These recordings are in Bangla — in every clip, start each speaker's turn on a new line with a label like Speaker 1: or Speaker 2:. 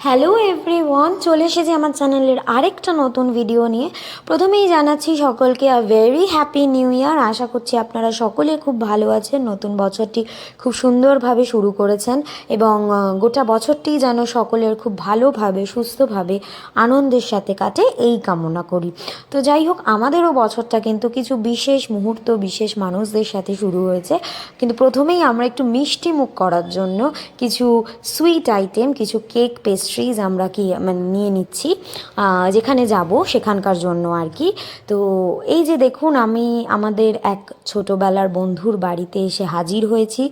Speaker 1: হ্যালো এভরিওয়ান চলে এসেছি আমার চ্যানেলের আরেকটা নতুন ভিডিও নিয়ে। প্রথমেই জানাচ্ছি সকলকে a very happy new year আশা করছি আপনারা সকলে খুব ভালো আছেন, নতুন বছরটি খুব সুন্দরভাবে শুরু করেছেন এবং গোটা বছরটি যেন সকলের খুব ভালোভাবে, সুস্থভাবে, আনন্দের সাথে কাটে, এই কামনা করি। তো যাই হোক, আমাদেরও বছরটা কিন্তু কিছু বিশেষ মুহূর্ত, বিশেষ মানুষদের সাথে শুরু হয়েছে। কিন্তু প্রথমেই আমরা একটু মিষ্টি মুখ করার জন্য কিছু সুইট আইটেম কিছু কেক পেস্ট্রিজ আমরা কি মানে নিয়ে নিচ্ছি যেখানে যাব সেখানকার জন্য আর কি। তো এই যে দেখুন, আমি আমাদের এক ছোটোবেলার বন্ধুর বাড়িতে এসে হাজির হয়েছি।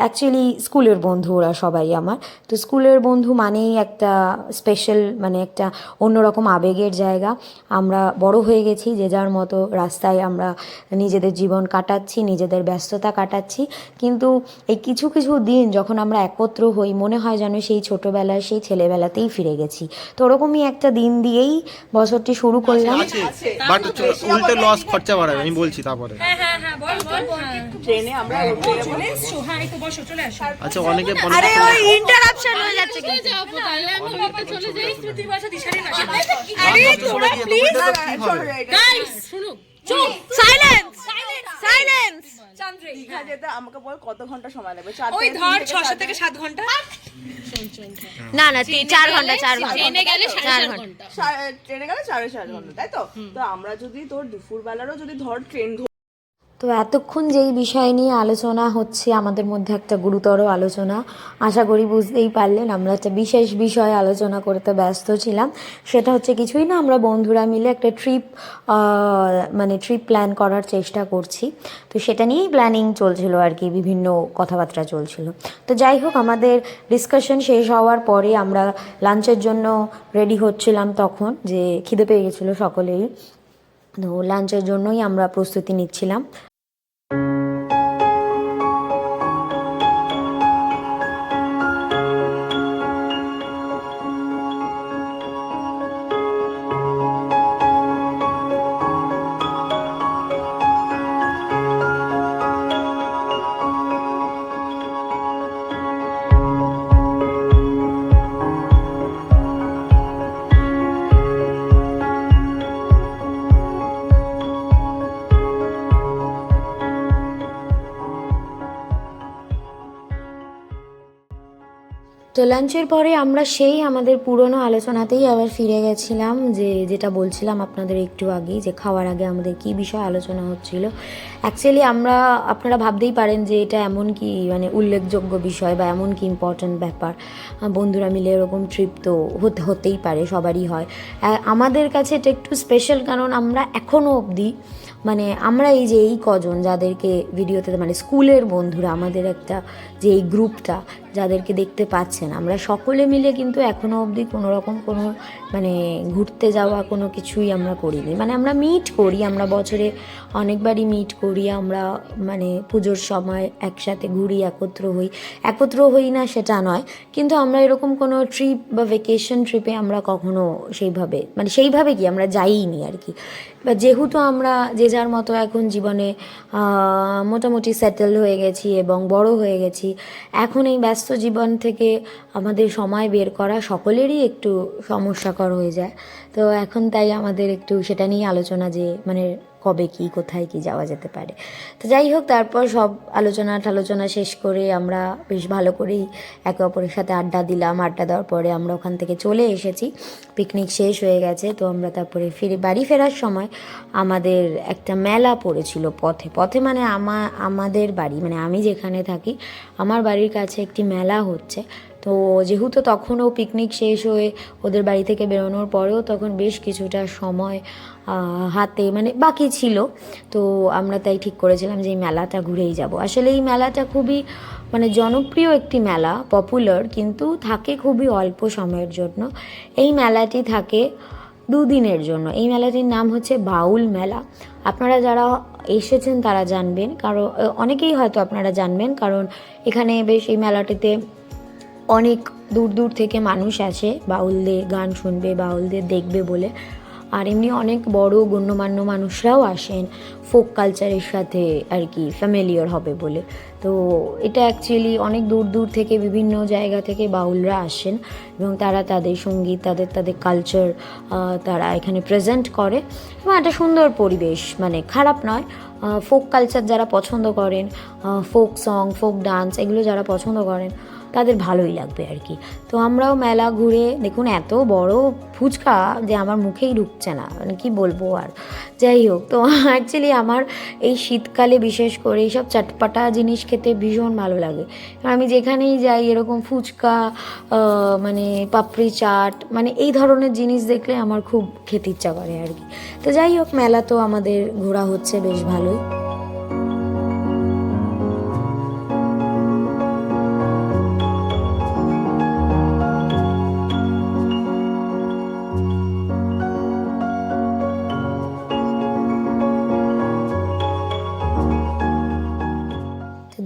Speaker 1: অ্যাকচুয়ালি স্কুলের বন্ধু ওরা সবাই আমার। তো স্কুলের বন্ধু মানেই একটা স্পেশাল মানে একটা অন্যরকম আবেগের জায়গা। আমরা বড় হয়ে গেছি, যে যার মতো রাস্তায় আমরা নিজেদের জীবন কাটাচ্ছি, নিজেদের ব্যস্ততা কাটাচ্ছি। কিন্তু এই কিছু কিছু দিন যখন আমরা একত্র হই, মনে হয় যেন সেই ছোটোবেলার সেই ছেলেবেলাতেই ফিরে গেছি। তো ওরকমই একটা দিন দিয়েই বছরটি শুরু করলাম।
Speaker 2: বাট উল্টে লস খরচা বাড়াবে আমি বলছি তারপরে।
Speaker 3: হ্যাঁ হ্যাঁ হ্যাঁ বল বল।
Speaker 4: ট্রেনে আমরা
Speaker 3: চলে এসছো এই তো বসো চলে আসো।
Speaker 2: আচ্ছা অনেকে
Speaker 4: আরে ওই ইন্টারাপশন হয়ে যাচ্ছে
Speaker 3: চলে যাই। দিশারি না
Speaker 4: আরে তোমরা প্লিজ
Speaker 3: গাইস চুপ
Speaker 4: সাইলেন্স
Speaker 3: চান্দ্রে
Speaker 4: দীঘা যেতে আমাকে বল কত ঘণ্টা সময় লাগবে? চার
Speaker 3: ওই ধর
Speaker 4: 600 থেকে
Speaker 3: ছশো
Speaker 4: সাত
Speaker 3: ঘণ্টা।
Speaker 4: না না তিন চার ঘণ্টা চার ঘণ্টা।
Speaker 3: ট্রেনে গেলে সাড়ে চার
Speaker 4: ঘণ্টা। ট্রেনে গেলে সাড়ে চার ঘণ্টা তাই তো? তো আমরা যদি তোর দুপুর বেলারও যদি ধর ট্রেন
Speaker 1: তো এতক্ষণ যেই বিষয় নিয়ে আলোচনা হচ্ছে, আমাদের মধ্যে একটা গুরুতর আলোচনা, আশা করি বুঝতেই পারলেন আমরা একটা বিশেষ বিষয়ে আলোচনা করতে ব্যস্ত ছিলাম। সেটা হচ্ছে কিছুই না, আমরা বন্ধুরা মিলে একটা ট্রিপ মানে ট্রিপ প্ল্যান করার চেষ্টা করছি। তো সেটা নিয়েই প্ল্যানিং চলছিল আর কি, বিভিন্ন কথাবার্তা চলছিল। তো যাই হোক, আমাদের ডিসকাশন শেষ হওয়ার পরে আমরা লাঞ্চের জন্য রেডি হচ্ছিলাম তখন, যে খিদে পেয়ে গেছিল সকলেই তো লাঞ্চের জন্যই আমরা প্রস্তুতি নিচ্ছিলাম। তো লাঞ্চের পরে আমরা সেই আমাদের পুরনো আলোচনাতেই আবার ফিরে গেছিলাম যে, যেটা বলছিলাম আপনাদের একটু আগেই যে, খাওয়ার আগে আমাদের কি বিষয়ে আলোচনা হচ্ছিল। অ্যাকচুয়ালি আমরা, আপনারা ভাবতেই পারেন যে, এটা এমন কি মানে উল্লেখযোগ্য বিষয় বা এমন কি ইম্পর্ট্যান্ট ব্যাপার। বন্ধুরা মিলে এরকম ট্রিপ তো হতে, হতেই পারে, সবারই হয়। আমাদের কাছে এটা একটু স্পেশাল কারণ আমরা এখনও অবধি মানে আমরা এই যে এই কজন যাদেরকে ভিডিওতে মানে স্কুলের বন্ধুরা, আমাদের একটা যে এই গ্রুপটা যাদেরকে দেখতে পাচ্ছেন, আমরা সকলে মিলে কিন্তু এখনও অবধি কোনো রকম কোনো মানে ঘুরতে যাওয়া কোনো কিছুই আমরা করিনি। মানে আমরা মিট করি, আমরা বছরে অনেকবারই মিট করি, আমরা মানে পুজোর সময় একসাথে ঘুরি, একত্র হই। একত্র হই না সেটা নয়, কিন্তু আমরা এরকম কোনো ট্রিপ বা ভেকেশন ট্রিপে আমরা কখনো সেইভাবে মানে সেইভাবে কি আমরা যাইনি আর কি। বা যেহেতু আমরা যে যার মতো এখন জীবনে মোটামুটি সেটেল হয়ে গেছি এবং বড় হয়ে গেছি। এখন এই ব্যস্ত জীবন থেকে আমাদের সময় বের করা সকলেরই একটু সমস্যাকর হয়ে যায়। তো এখন তাই আমাদের একটু সেটা নিয়ে আলোচনা যে মানে কবে কি, কোথায় কি যাওয়া যেতে পারে। তো যাই হোক, তারপর সব আলোচনা টালোচনা শেষ করে আমরা বেশ ভালো করেই একে অপরের সাথে আড্ডা দিলাম। আড্ডা দেওয়ার পরে আমরা ওখান থেকে চলে এসেছি। পিকনিক শেষ হয়ে গেছে, তো আমরা তারপরে ফিরে, বাড়ি ফেরার সময় আমাদের একটা মেলা পড়েছিল পথে। পথে মানে আমা, আমাদের বাড়ি মানে আমি যেখানে থাকি, আমার বাড়ির কাছে একটি মেলা হচ্ছে। তো যেহেতু তখনও পিকনিক শেষ হয়ে ওদের বাড়ি থেকে বেরোনোর পরেও তখন বেশ কিছুটা সময় হাতে মানে বাকি ছিল। তো আমরা তাই ঠিক করেছিলাম যে এই মেলাটা ঘুরেই যাব। আসলে এই মেলাটা খুবই মানে জনপ্রিয় একটি মেলা পপুলার কিন্তু থাকে খুবই অল্প সময়ের জন্য। এই মেলাটি থাকে দুদিনের জন্য। এই মেলাটির নাম হচ্ছে বাউল মেলা। আপনারা যারা এসেছেন তারা জানবেন, কারণ, অনেকেই হয়তো আপনারা জানবেন, কারণ এখানে বেশ এই মেলাটিতে অনেক দূর দূর থেকে মানুষ আসে বাউলদের গান শুনবে, বাউলদের দেখবে বলে। আর এমনি অনেক বড় গণ্যমান্য মানুষরাও আসেন ফোক কালচারের সাথে আর কি ফ্যামিলিয়ার হবে বলে। তো এটা অ্যাকচুয়ালি অনেক দূর দূর থেকে বিভিন্ন জায়গা থেকে বাউলরা আসেন এবং তারা তাদের সংগীত, তাদের তাদের কালচার তারা এখানে প্রেজেন্ট করে। এবং একটা সুন্দর পরিবেশ মানে খারাপ নয় ফোক কালচার যারা পছন্দ করেন ফোক সং ফোক ডান্স এগুলো যারা পছন্দ করেন তাদের ভালোই লাগবে আর কি। তো আমরাও মেলা ঘুরে, দেখুন এত বড় ফুচকা যে আমার মুখেই ঢুকছে না মানে কি বলব আর। যাই হোক, তো অ্যাকচুয়ালি আমার এই শীতকালে বিশেষ করে এইসব চটপাটা জিনিস খেতে ভীষণ ভালো লাগে। কারণ আমি যেখানেই যাই, এরকম ফুচকা মানে পাপড়ি চাট মানে এই ধরনের জিনিস দেখলে আমার খুব খেতে ইচ্ছা করে আর কি। তো যাই হোক, মেলা তো আমাদের ঘোরা হচ্ছে বেশ ভালোই।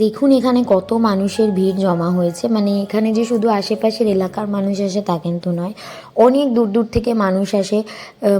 Speaker 1: দেখুন এখানে কত মানুষের ভিড় জমা হয়েছে। মানে এখানে যে শুধু আশেপাশের এলাকার মানুষ আসে তা কিন্তু নয়। অনেক দূর দূর থেকে মানুষ আসে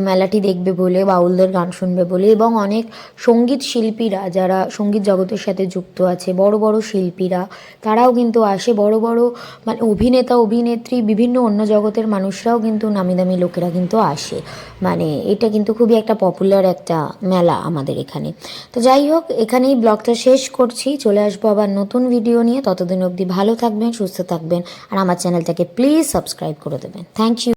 Speaker 1: মেলাটি দেখবে বলে, বাউলদের গান শুনবে বলে এবং অনেক সংগীত শিল্পীরা যারা সংগীত জগতের সাথে যুক্ত আছে, বড় বড় শিল্পীরা, তারাও কিন্তু আসে। বড় বড় মানে অভিনেতা, অভিনেত্রী, বিভিন্ন অন্য জগতের মানুষরাও কিন্তু নামি দামি লোকেরা কিন্তু আসে। মানে এটা কিন্তু খুবই একটা পপুলার একটা মেলা আমাদের এখানে। তো যাই হোক, এখানেই ব্লগটা শেষ করছি। চলে আসব আবার নতুন ভিডিও নিয়ে। ততদিন অবধি ভালো থাকবেন, সুস্থ থাকবেন। আর আমার চ্যানেলটাকে প্লিজ সাবস্ক্রাইব করে দেবেন। Thank you